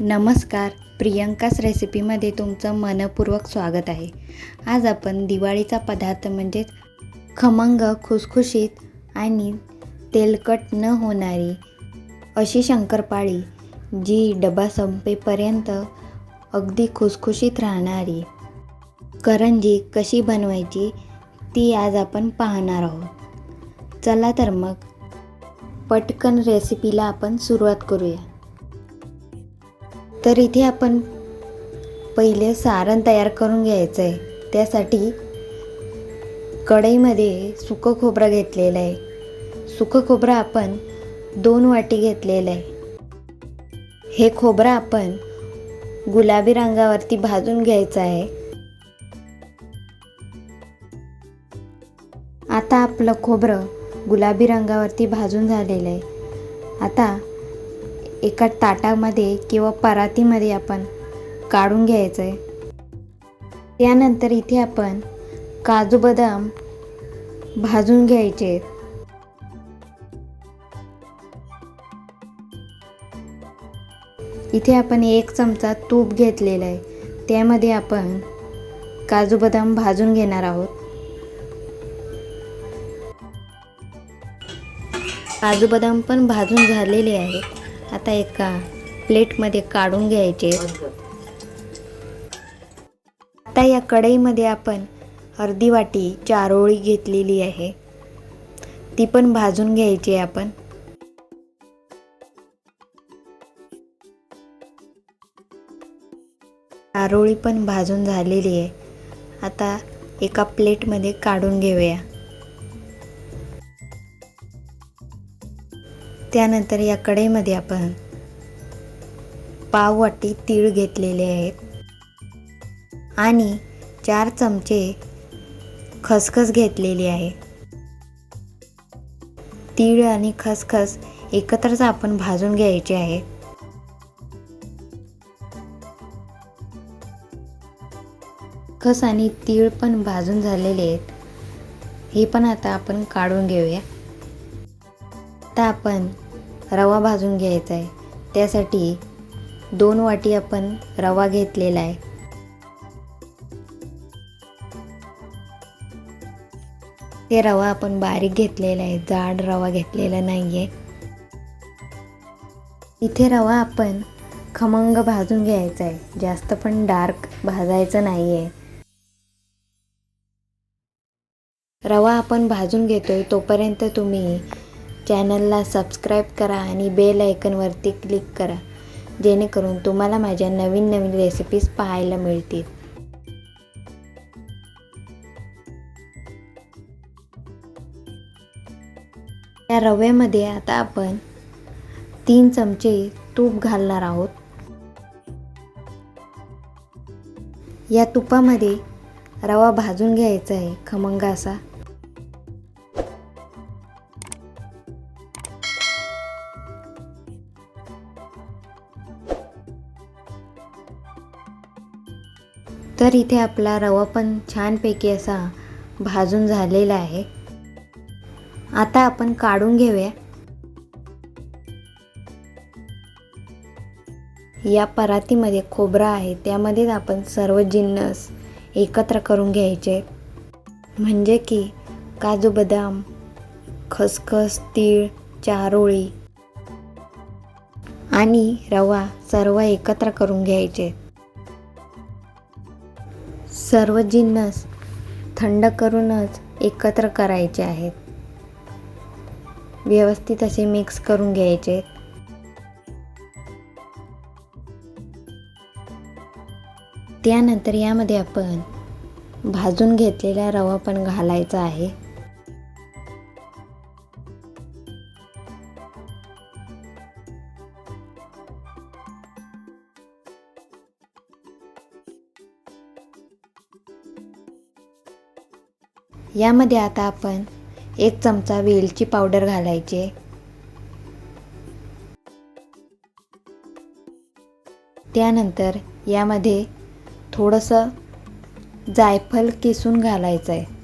नमस्कार प्रियंकास रेसिपीमध्ये तुमचं मनपूर्वक स्वागत आहे. आज आपण दिवाळीचा पदार्थ म्हणजेच खमंग खुसखुशीत आणि तेलकट न होणारी अशी शंकरपाळी जी डबा संपेपर्यंत अगदी खुसखुशीत राहणारी करंजी कशी बनवायची ती आज आपण पाहणार आहोत. चला तर मग पटकन रेसिपीला आपण सुरुवात करूया. तर इथे आपण पहिले सारण तयार करून घ्यायचं आहे त्यासाठी कढईमध्ये सुकं खोबरं घेतलेलं आहे. सुकं खोबरं आपण दोन वाटी घेतलेलं आहे. हे खोबरं आपण गुलाबी रंगावरती भाजून घ्यायचं आहे. आता आपलं खोबरं गुलाबी रंगावरती भाजून झालेलं आहे. आता एका ताटामध्ये किंवा परातीमध्ये आपण काढून घ्यायचं आहे त्यानंतर इथे आपण काजू बदाम भाजून घ्यायचे आहेत. इथे आपण एक चमचा तूप घेतलेला आहे. त्यामध्ये आपण काजू बदाम भाजून घेणार आहोत. काजू बदाम पण भाजून झालेले आहेत. आता एका प्लेटमध्ये काढून घ्यायचे. आता या कढईमध्ये आपण अर्धी वाटी चारोळी घेतलेली आहे. ती पण भाजून घ्यायची आहे आपण. चारोळी पण भाजून झालेली आहे. आता एका प्लेटमध्ये काढून घेऊया. त्यानंतर या कढईमध्ये आपण पाववाटी तीळ घेतलेले आहेत. आणि चार चमचे खसखस घेतलेली आहे. तीळ आणि खसखस एकत्रच आपण भाजून घ्यायचे आहे. खस आणि तीळ पण भाजून झालेले आहेत. हे पण आता आपण काढून घेऊया. आता आपण रवा भाजून घ्यायचा आहे. त्यासाठी दोन वाटी आपण रवा घेतलेला आहे. ते रवा आपण बारीक घेतलेला आहे. जाड रवा घेतलेला नाही आहे इथे रवा आपण खमंग भाजून घ्यायचा आहे. जास्त पण डार्क भाजायचं नाही आहे रवा आपण भाजून घेतोय तोपर्यंत तुम्ही चॅनलला सबस्क्राईब करा आणि बेल आयकनवरती क्लिक करा जेणेकरून तुम्हाला माझ्या नवीन नवीन रेसिपीज पाहायला मिळतील. या रव्यामध्ये आता आपण तीन चमचे तूप घालणार आहोत. या तुपामध्ये रवा भाजून घ्यायचा आहे खमंग असा. तर इथे आपला रवा पण छानपैकी असा भाजून झालेला आहे आता आपण काढून घेऊया. या परातीमध्ये खोबरा आहे त्यामध्येच आपण सर्व जिन्नस एकत्र करून घ्यायचे. म्हणजे की काजू बदाम खसखस तीळ चारोळी आणि रवा सर्व एकत्र करून घ्यायचे. सर्व जिन्नस थंड करूनच एकत्र करायचे आहेत. व्यवस्थित असे मिक्स करून घ्यायचे. त्यानंतर यामध्ये आपण भाजून घेतलेला रवा पण घालायचा आहे. यामध्ये आता आपण एक चमचा वेलची पावडर घालायची त्यानंतर यामध्ये थोडंसं जायफल किसून घालायचं आहे.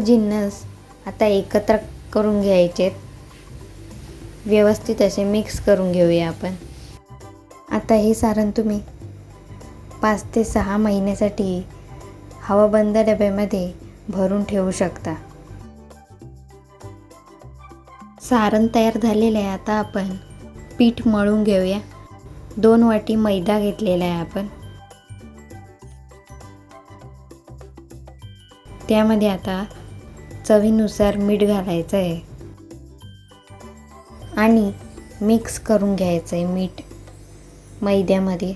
जिन्नस आता एकत्र करून घ्यायचेत व्यवस्थित असे मिक्स करून घेऊया आपण. आता हे सारण तुम्ही पाच ते सहा महिन्यासाठी हवाबंद डब्यामध्ये भरून ठेवू शकता. सारण तयार झालेलं आहे आता आपण. पीठ मळून घेऊया. दोन वाटी मैदा घेतलेला आहे आपण. त्यामध्ये आता चवीनुसार मीठ घालायचं आहे आणि मिक्स करून घ्यायचं आहे मीठ मैद्यामध्ये.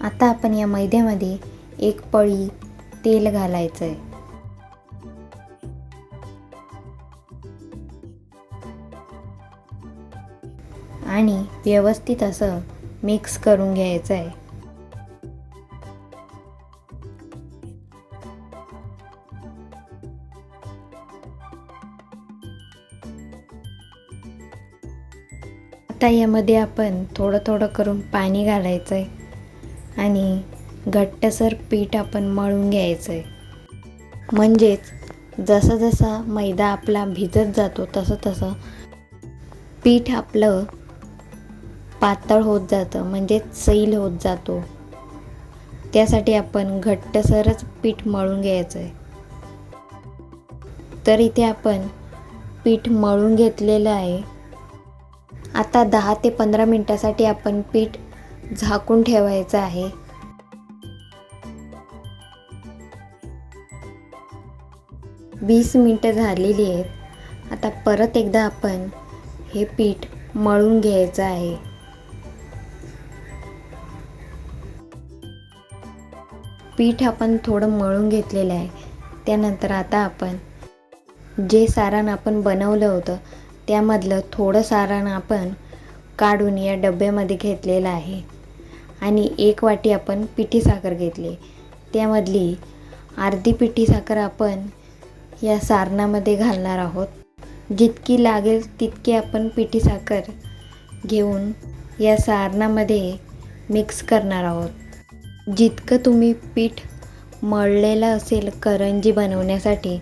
आता आपण या मैद्यामध्ये एक पळी तेल घालायचं आहे आणि व्यवस्थित असं मिक्स करून घ्यायचं आहे आता यामध्ये आपण थोडं थोडं करून पाणी घालायचं आहे आणि घट्टसर पीठ आपण मळून घ्यायचं आहे म्हणजेच जसं जसा मैदा आपला भिजत जातो तसं तसं पीठ आपलं पातळ होत जातं म्हणजेच सैल होत जातो. त्यासाठी आपण घट्टसरच पीठ मळून घ्यायचं आहे तर इथे आपण पीठ मळून घेतलेलं आहे. आता दहा ते पंधरा मिनटासाठी आपण पीठ झाकून ठेवायचं आहे. वीस मिनटं झालेली आहेत. आता परत एकदा आपण हे पीठ मळून घ्यायचं आहे. पीठ आपण थोडं मळून घेतलेलं आहे. त्यानंतर आता आपण जे सारण आपण बनवलं होतं त्यामधलं थोडं सारण आपण काढून या डब्यामध्ये घेतलेलं आहे. आणि एक वाटी आपण पिठी साखर घेतली. त्यामधली अर्धी पिठी साखर आपण या सारणामध्ये घालणार आहोत. जितकी लागेल तितकी आपण पिठी साखर घेऊन या सारणामध्ये मिक्स करणार आहोत. जितकं तुम्ही पीठ मळलेलं असेल करंजी बनवण्यासाठी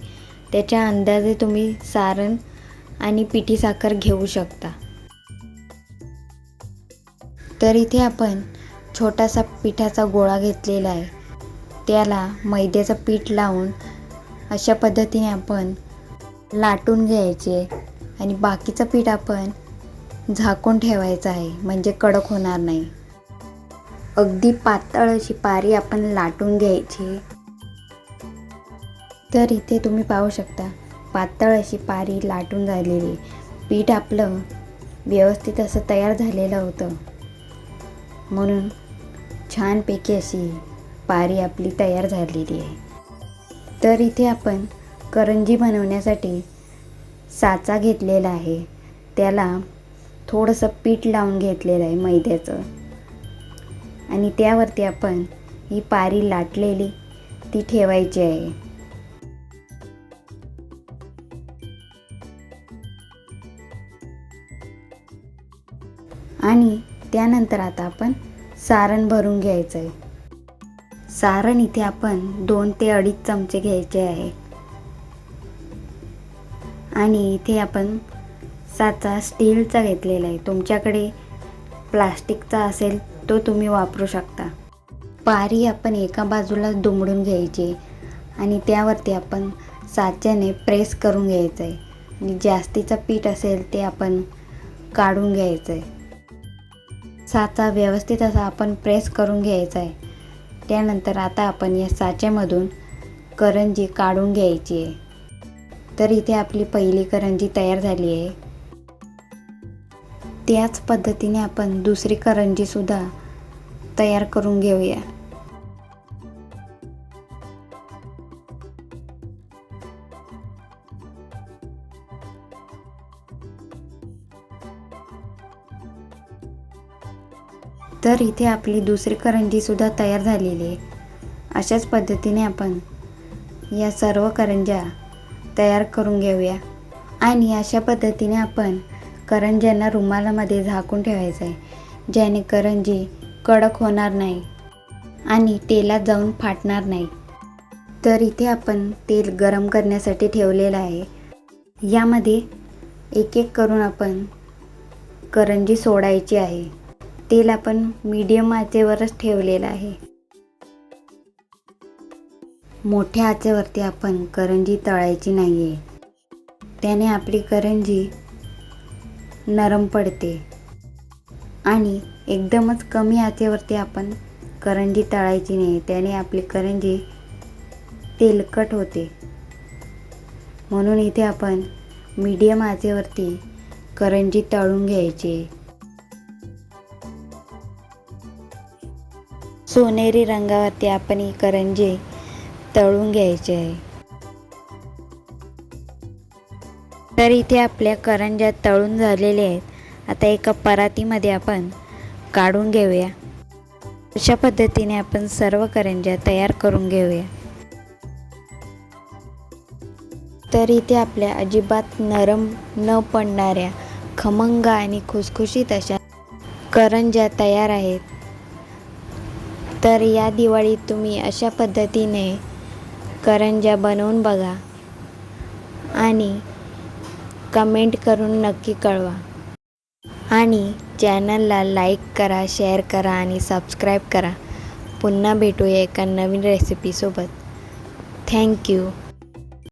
त्याच्या अंदाजे तुम्ही सारण आणि पिठी साखर घेऊ शकता. तर इथे आपण छोटासा पिठाचा गोळा घेतलेला आहे. त्याला मैद्याचं पीठ लावून अशा पद्धतीने आपण लाटून घ्यायचे आणि बाकीचं पीठ आपण झाकून ठेवायचं आहे म्हणजे कडक होणार नाही. अगदी पातळ अशी पारी आपण लाटून घ्यायची. तर इथे तुम्ही पाहू शकता पातळ अशी पारी लाटून झालेली पीठ आपलं व्यवस्थित असं तयार झालेलं होतं. म्हणून छानपैकी अशी पारी आपली तयार झालेली आहे. तर इथे आपण करंजी बनवण्यासाठी साचा घेतलेला आहे. त्याला थोडंसं पीठ लावून घेतलेलं आहे मैद्याचं. आणि त्यावरती आपण ही पारी लाटलेली ती ठेवायची आहे. आणि त्यानंतर आता आपण सारण भरून घ्यायचं आहे सारण इथे आपण दोन ते अडीच चमचे घ्यायचे आहे. आणि इथे आपण साचा स्टीलचा घेतलेला आहे. तुमच्याकडे प्लास्टिकचा असेल तो तुम्ही वापरू शकता. पारी आपण एका बाजूला दुमडून घ्यायची आणि त्यावरती आपण साच्याने प्रेस करून घ्यायचं आहे आणि जास्तीचं पीठ असेल ते आपण काढून घ्यायचं आहे साचा व्यवस्थित असा आपण प्रेस करून घ्यायचा आहे. त्यानंतर आता आपण या साच्यामधून करंजी काढून घ्यायची आहे. तर इथे आपली पहिली करंजी तयार झाली आहे. त्याच पद्धतीने आपण दुसरी करंजीसुद्धा तयार करून घेऊया. तर इथे आपली दुसरी करंजीसुद्धा तयार झालेली आहे. अशाच पद्धतीने आपण या सर्व करंज्या तयार करून घेऊया. आणि अशा पद्धतीने आपण करंज्यांना रुमालामध्ये झाकून ठेवायचं आहे ज्याने करंजी कडक होणार नाही आणि तेलात जाऊन फाटणार नाही. तर इथे आपण तेल गरम करण्यासाठी ठेवलेलं आहे. यामध्ये एक एक करून आपण करंजी सोडायची आहे. तेल आपण मीडियम आचेवरच ठेवलेलं आहे. मोठ्या आचेवरती आपण करंजी तळायची नाही आहे त्याने आपली करंजी नरम पडते. आणि एकदमच कमी आचेवरती आपण करंजी तळायची नाही त्याने आपली करंजी तेलकट होते. म्हणून इथे आपण मीडियम आचेवरती करंजी तळून घ्यायची. सोनेरी रंगावरती आपण ही करंजे तळून घ्यायचे आहे. तर इथे आपल्या करंज्या तळून झालेल्या आहेत. आता एका परातीमध्ये आपण काढून घेऊया. अशा पद्धतीने आपण सर्व करंज्या तयार करून घेऊया. तर इथे आपल्या अजिबात नरम न पडणाऱ्या खमंग आणि खुसखुशीत अशा करंज्या तयार आहेत. तर या दिवाळीत तुम्ही अशा पद्धतीने करंज्या बनवून बघा आणि कमेंट करून नक्की कळवा. आणि चॅनलला लाईक करा शेअर करा आणि सबस्क्राईब करा. पुन्हा भेटूया एका नवीन रेसिपीसोबत. थँक्यू.